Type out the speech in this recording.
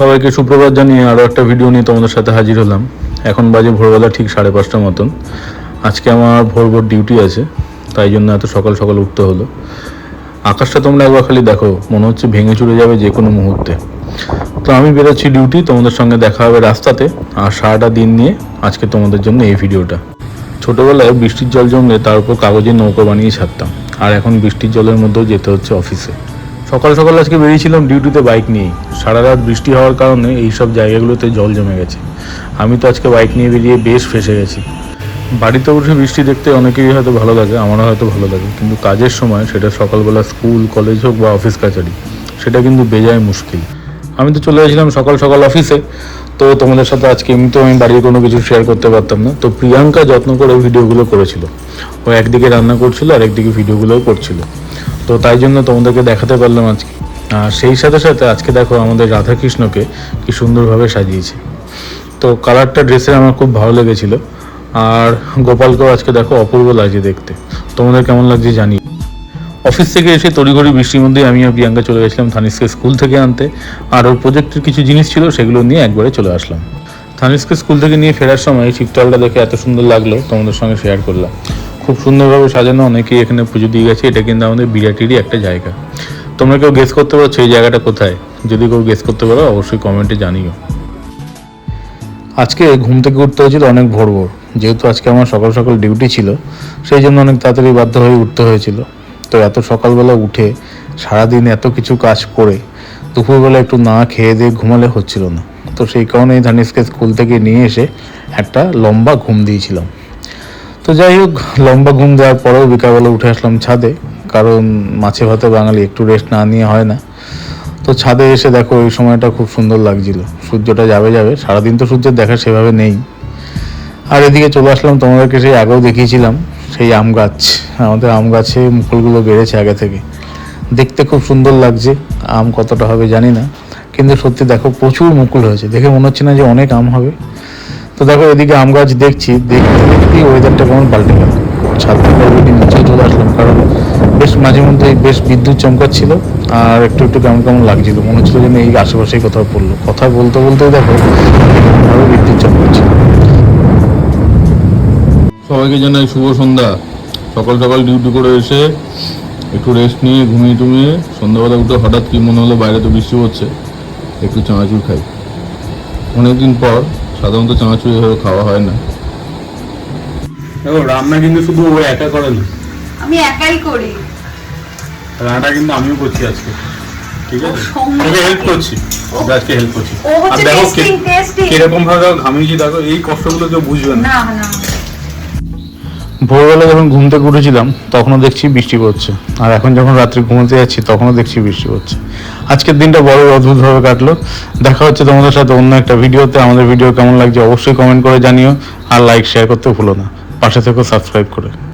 সবাইকে সুপ্রভাত জানিয়ে আরও একটা ভিডিও নিয়ে তোমাদের সাথে হাজির হলাম। এখন বাজে ভোরবেলা ঠিক সাড়ে পাঁচটার মতন। আজকে আমার ভোর ভোর ডিউটি আছে, তাই জন্য এত সকাল সকাল উঠতে হলো। আকাশটা তোমরা একবার খালি দেখো, মনে হচ্ছে ভেঙে চুরে যাবে যে কোনো মুহূর্তে। তো আমি বেরোচ্ছি ডিউটি তোমাদের সঙ্গে দেখা হবে রাস্তাতে, আর সারাটা দিন নিয়ে আজকে তোমাদের জন্য এই ভিডিওটা ছোটোবেলায় বৃষ্টির জল জমলে তার উপর কাগজের নৌকো বানিয়ে ছাড়তাম, আর এখন বৃষ্টির জলের মধ্যেও যেতে হচ্ছে অফিসে সকাল সকাল আজকে বেরিয়েছিলাম ডিউটিতে বাইক নিয়েই। সারা রাত বৃষ্টি হওয়ার কারণে এই সব জায়গাগুলোতে জল জমে গেছে। আমি তো আজকে বাইক নিয়ে বেরিয়ে বেশ ফেসে গেছি। বাড়িতে বসে বৃষ্টি দেখতে অনেকেরই হয়তো ভালো লাগে, আমারও হয়তো ভালো লাগে। কিন্তু কাজের সময় সেটা সকালবেলা স্কুল কলেজ হোক বা অফিস কাছারি, সেটা কিন্তু বেজায় মুশকিল। আমি তো চলে গেছিলাম সকাল সকাল অফিসে তো তোমাদের সাথে আজকে এমনিতেও আমি বাড়ির কোনো কিছু শেয়ার করতে পারতাম না। তো প্রিয়াঙ্কা যত্ন করে ভিডিওগুলো করেছিল। ও একদিকে রান্না করছিল আর একদিকে ভিডিওগুলোও করছিল। তো তাই জন্য তোমাদেরকে দেখাতে পারলাম আজকে। আর সেই সাথে সাথে আজকে দেখো আমাদের রাধাকৃষ্ণকে কি সুন্দরভাবে সাজিয়েছে। তো কালারটা ড্রেসের আমার খুব ভালো লেগেছিল। আর গোপালকেও আজকে দেখো অপূর্ব লাগছে দেখতে। তোমাদের কেমন লাগছে জানি। অফিস থেকে এসে তড়িঘড়ি বৃষ্টির মধ্যে আমি আর প্রিয়াঙ্কা চলে গেছিলাম থানিসকে স্কুল থেকে আনতে। আর ওর প্রজেক্টের কিছু জিনিস ছিল সেগুলো নিয়ে একবারে চলে আসলাম। থানিসকে স্কুল থেকে নিয়ে ফেরার সময় শিবতলটা দেখে এত সুন্দর লাগল, তোমাদের সঙ্গে শেয়ার করলাম। খুব সুন্দরভাবে সাজানো অনেকেই এখানে পুজো দিয়ে গেছে। এটা কিন্তু আমাদের বিরাটিরই একটা জায়গা। তোমরা কেউ গেস করতে পারছ এই জায়গাটা কোথায়? যদি কেউ গেস করতে পারো, অবশ্যই কমেন্টে জানিও। আজকে ঘুম থেকে উঠতে হয়েছিল অনেক ভোর ভোর। যেহেতু আজকে আমার সকাল সকাল ডিউটি ছিল, সেই জন্য অনেক তাড়াতাড়ি বাধ্য হয়ে উঠতে হয়েছিল। তো এত সকালবেলা উঠে, সারাদিন এত কিছু কাজ করে, দুপুরবেলা একটু না খেয়ে দিয়ে ঘুমালে হচ্ছিল না। তো সেই কারণেই ধানিসকে স্কুল থেকে নিয়ে এসে একটা লম্বা ঘুম দিয়েছিলাম। তো যাই হোক, লম্বা ঘুম দেওয়ার পরেও বিকালবেলা উঠে আসলাম ছাদে, কারণ মাছে ভাতে বাঙালি একটু রেস্ট না নিয়ে হয় না। তো ছাদে এসে দেখো, ওই সময়টা খুব সুন্দর লাগছিল। সূর্যটা যাবে যাবে, সারাদিন তো সূর্যের দেখা সেভাবে নেই। আর এদিকে চলে আসলাম, তোমাদেরকে সেই আগেও দেখিয়েছিলাম, সেই আম গাছ। আমাদের আম গাছে মুকুলগুলো বেড়েছে আগে থেকে। দেখতে খুব সুন্দর লাগছে, আম কতটা হবে জানি না। কিন্তু সত্যি দেখো, প্রচুর মুকুল হয়েছে। দেখে মনে হচ্ছে না যে অনেক আম হবে। তো দেখো, এদিকে আম গাছ দেখছি, দেখতে ওয়েদারটা কেমন পাল্টে গেল। ছাদ থেকে নিচে চলে আসলাম, কারণ বেশ মাঝে মধ্যে বেশ বিদ্যুৎ চমকাচ্ছিল আর একটু একটু কেমন কেমন লাগছিল। মনে হচ্ছিল যেন এই আশেপাশেই কোথাও পড়ল। কথা বলতে বলতেই দেখো এরকমভাবে বিদ্যুৎ চমকাচ্ছে সবাইকে জানাই শুভ সন্ধ্যা। সকাল সকাল ডিউটি করে এসে একটু রেস্ট নিয়ে ঘুমিয়ে টুমিয়ে সন্ধ্যাবেলা উঠে হঠাৎ কি মনে হলো বাইরে তো বৃষ্টি হচ্ছে একটু চানাচুর খাই। অনেকদিন পর সাধারণত চানাচুর এভাবে খাওয়া হয় না। দেখো রান্না কিন্তু শুধু ও একা করে না। আমি একাই করি। রান্নাটা কিন্তু আমিও করছি আজকে। ঠিক আছে? ওকে হেল্প করছি। আজকে হেল্প করছি। আর দেখো। কীরকম ভাবে ঘামিয়েছি দেখো এই কষ্টগুলো কেউ বুঝবে না। না না। ভোরবেলা যখন ঘুম থেকে উঠেছিলাম, তখনও দেখছি বৃষ্টি পড়ছে। আর এখন যখন রাত্রে ঘুমোতে যাচ্ছি, তখনও দেখছি বৃষ্টি পড়ছে। আজকের দিনটা বড় অদ্ভুতভাবে কাটলো। দেখা হচ্ছে তোমাদের সাথে অন্য একটা ভিডিওতে। আমাদের ভিডিও কেমন লাগছে অবশ্যই কমেন্ট করে জানিও। আর লাইক শেয়ার করতে ভুলো না। পাশে থেকেও সাবস্ক্রাইব করে।